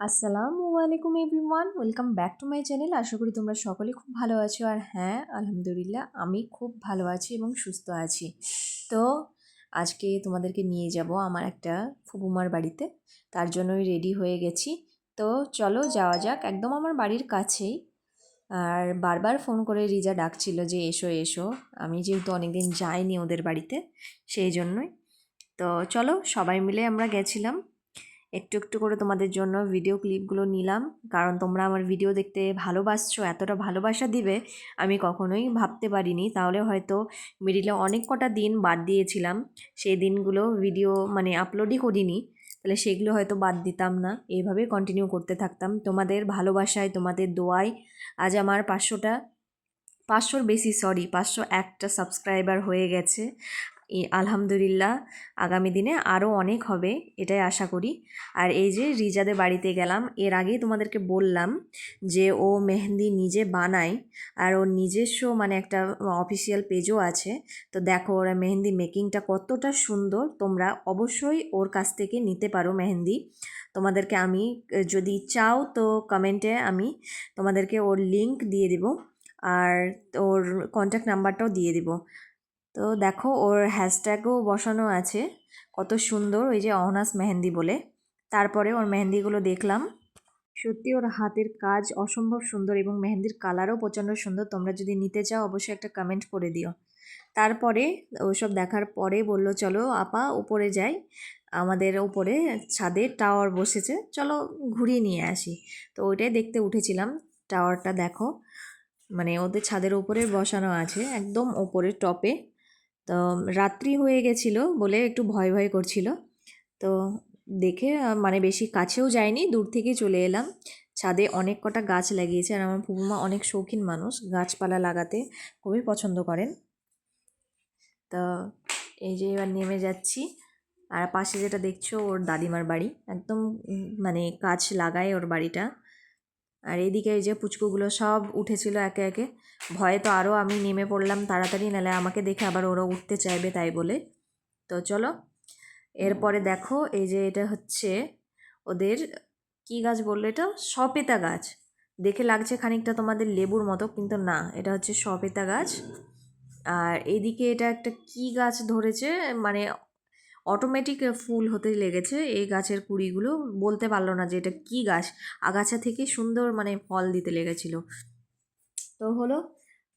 আসসালামু আলাইকুম everyone, welcome back to my channel. আশা করি তোমরা সকলে খুব ভালো আছো। আর হ্যাঁ আলহামদুলিল্লাহ, আমি খুব ভালো আছি এবং সুস্থ আছি। তো আজকে তোমাদেরকে নিয়ে যাব আমার একটা ফুপুমার বাড়িতে। তার জন্যই রেডি হয়ে গেছি। তো চলো যাওয়া যাক। একদম আমার বাড়ির কাছেই। আর বারবার ফোন করে রিজা ডাকছিল যে, এসো এসো। আমি যেহেতু অনেকদিন যাইনি ওদের বাড়িতে, সেই জন্যই। তো চলো সবাই মিলে আমরা গেছিলাম। একটু একটু করে তোমাদের জন্য ভিডিও ক্লিপগুলো নিলাম। কারণ তোমরা আমার ভিডিও দেখতে ভালোবাসছো, এতটা ভালোবাসা দিবে, আমি কখনোই ভাবতে পারিনি। তাহলে হয়তো মিডিলে অনেক কটা দিন বাদ দিয়েছিলাম। সেই দিনগুলো ভিডিও মানে আপলোডই করিনি। তাহলে সেগুলো হয়তো বাদ দিতাম না। এইভাবে কন্টিনিউ করতে থাকতাম। তোমাদের ভালোবাসায়, তোমাদের দোয়ায় আজ আমার পাঁচশোটা, পাঁচশোর বেশি সরি পাঁচশো একটা সাবস্ক্রাইবার হয়ে গেছে। আলহামদুলিল্লাহ, আগামী দিনে আরও অনেক হবে, এটাই আশা করি। আর এই যে রিজাদের বাড়িতে গেলাম, এর আগেই তোমাদেরকে বললাম যে ও মেহেন্দি নিজে বানায় আর ওর নিজস্ব মানে একটা অফিসিয়াল পেজও আছে। তো দেখো ওরা মেহেন্দি মেকিংটা কতটা সুন্দর, তোমরা অবশ্যই ওর কাছ থেকে নিতে পারো মেহেন্দি। তোমাদেরকে আমি যদি চাও তো কমেন্টে আমি তোমাদেরকে ওর লিংক দিয়ে দেবো আর ওর কন্ট্যাক্ট নাম্বারটাও দিয়ে দিব। তো দেখো ওর হ্যাশট্যাগও বসানো আছে। কত সুন্দর ওই যে অহনাস মেহেন্দি বলে। তারপরে ওর মেহেন্দিগুলো দেখলাম। সত্যি ওর হাতের কাজ অসম্ভব সুন্দর এবং মেহেন্দির কালারও প্রচণ্ড সুন্দর। তোমরা যদি নিতে চাও, অবশ্যই একটা কমেন্ট করে দিও। তারপরে ওসব দেখার পরে বলল, চলো আপা উপরে যাই। আমাদের উপরে ছাদে টাওয়ার বসেছে। চলো ঘুরিয়ে নিয়ে আসি। তো ওইটাই দেখতে উঠেছিলাম। টাওয়ারটা দেখো। মানে ওদের ছাদের উপরে বসানো আছে, একদম ওপরে টপে তো রাত্রি হয়ে গেছিল বলে একটু ভয় ভয় করছিল। তো দেখে মানে বেশি কাছেও যায়নি দূর থেকে চলে এলাম। ছাদে অনেক কটা গাছ লাগিয়েছে আর আমার ফুপুমা অনেক শৌখিন মানুষ, গাছপালা লাগাতে খুবই পছন্দ করেন। তো এই যে এবার নেমে যাচ্ছি আর পাশে যেটা দেখছ ওর দাদিমার বাড়ি। একদম মানে কাছ লাগায় ওর বাড়িটা। আর এদিকে এই যে পুচকুগুলো সব উঠেছিল একে একে। ভয়ে তো আরও আমি নেমে পড়লাম তাড়াতাড়ি, নালে আমাকে দেখে আবার ওরা উঠতে চাইবে তাই বলে। তো চলো, এরপরে দেখো এই যে এটা হচ্ছে ওদের কি গাছ বলল এটা? সপেতা গাছ। দেখে লাগছে খানিকটা তোমাদের লেবুর মতো, কিন্তু না, এটা হচ্ছে সপেতা গাছ। আর এদিকে এটা একটা কি গাছ ধরেছে? মানে অটোমেটিক ফুল হতে লেগেছে। এই গাছের কুড়িগুলো বলতে পারল না যে এটা কী গাছ। আগাছা থেকে সুন্দর মানে ফল দিতে লেগেছিল। তো হলো,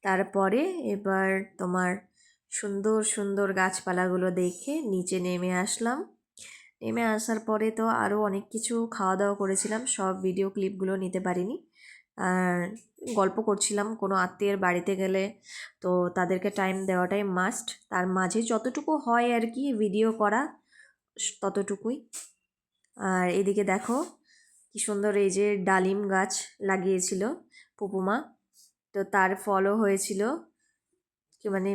তারপরে এবার তোমার সুন্দর সুন্দর গাছপালাগুলো দেখে নিচে নেমে আসলাম। নেমে আসার পরে তো আরও অনেক কিছু খাওয়া দাওয়া করেছিলাম। সব ভিডিও ক্লিপগুলো নিতে পারিনি। গল্প করছিলাম কোনো আত্মীয়ের বাড়িতে গেলে। তো তাদেরকে টাইম দেওয়াটাই মাস্ট তার মাঝে যতটুকু হয় আর কি ভিডিও করা, ততটুকুই। আর এদিকে দেখো কি সুন্দর এই যে ডালিম গাছ লাগিয়েছিল পুপুমা। তো তার ফলও হয়েছিল। মানে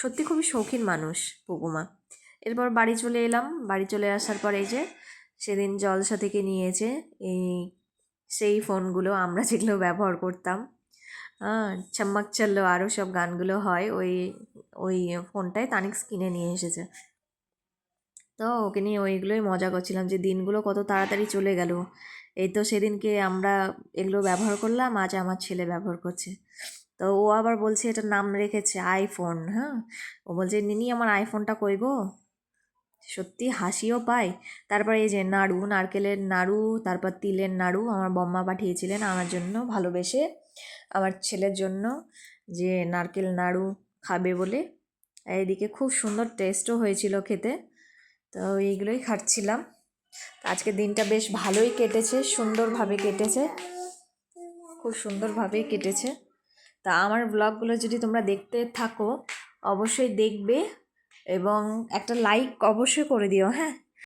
সত্যি খুবই শৌখিন মানুষ পুপুমা। এরপর বাড়ি চলে এলাম। বাড়ি চলে আসার পর এই যে সেদিন জলসা থেকে নিয়েছে এই সেই ফোনগুলো আমরা যেগুলো ব্যবহার করতাম। চাম্মাক চাল্লো আরও সব গানগুলো হয়, ওই ওই ফোনটাই তানিক্স কিনে নিয়ে এসেছে। তো ওকে নিয়ে ওইগুলোই মজা করছিলাম যে দিনগুলো কত তাড়াতাড়ি চলে গেল। এই তো সেদিনকে আমরা এগুলো ব্যবহার করলাম, আজ আমার ছেলে ব্যবহার করছে। তো ও আবার বলছে এটার নাম রেখেছে আইফোন হ্যাঁ? ও বলছে, নিনি, আমার আইফোনটা কই গো? সত্যি হাসিও পায়। তারপর এই যে নাড়ু, নারকেলের নাড়ু, তারপর তিলের নাড়ু আমার বম্মা পাঠিয়েছিলেন আমার জন্য ভালোবেসে। আমার ছেলের জন্য যে নারকেল নাড়ু খাবে বলে। এইদিকে খুব সুন্দর টেস্টও হয়েছিল খেতে। তো এইগুলোই খাচ্ছিলাম। আজকে দিনটা বেশ ভালোই কেটেছে, সুন্দরভাবে কেটেছে। খুব সুন্দরভাবেই কেটেছে। তা আমার ব্লগগুলো যদি তোমরা দেখতে থাকো, অবশ্যই দেখবে। এবং একটা লাইক অবশ্যই করে দিও হ্যাঁ?